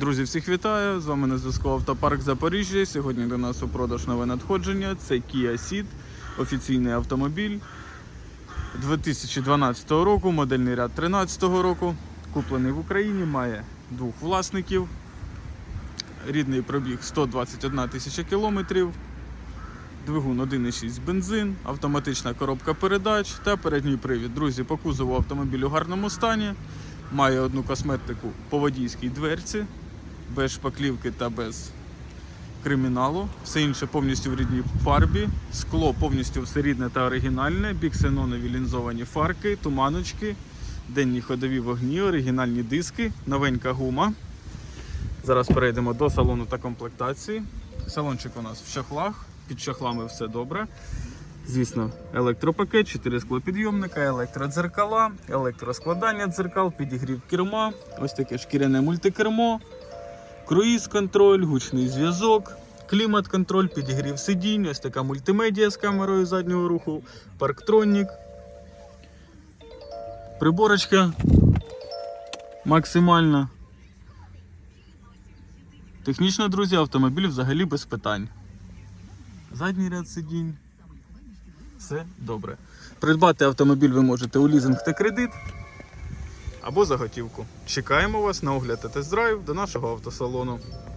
Друзі, всіх вітаю! З вами на зв'язку Автопарк Запоріжжя. Сьогодні до нас у продаж нове надходження. Це Kia Ceed, офіційний автомобіль 2012 року, модельний ряд 2013 року. Куплений в Україні, має двох власників. Рідний пробіг 121 тисяча кілометрів. Двигун 1,6 бензин, автоматична коробка передач та передній привід. Друзі, по кузову автомобіль у гарному стані. Має одну косметику по водійській дверці, без шпаклівки та без криміналу. Все інше повністю в рідній фарбі. Скло повністю все рідне та оригінальне. Біксенонові лінзовані фарки, туманочки, денні ходові вогні, оригінальні диски, новенька гума. Зараз перейдемо до салону та комплектації. Салончик у нас в чохлах. Під чохлами все добре. Звісно, електропакет, 4 склопідйомника, електродзеркала, електроскладання дзеркал, підігрів керма, ось таке шкіряне мультикермо, круїз-контроль, гучний зв'язок, клімат-контроль, підігрів сидінь, ось така мультимедіа з камерою заднього руху, парктронік, приборочка максимальна. Технічно, друзі, автомобіль взагалі без питань. Задній ряд сидінь. Все добре. Придбати автомобіль ви можете у лізинг та кредит або за готівку. Чекаємо вас на огляд та тест-драйв до нашого автосалону.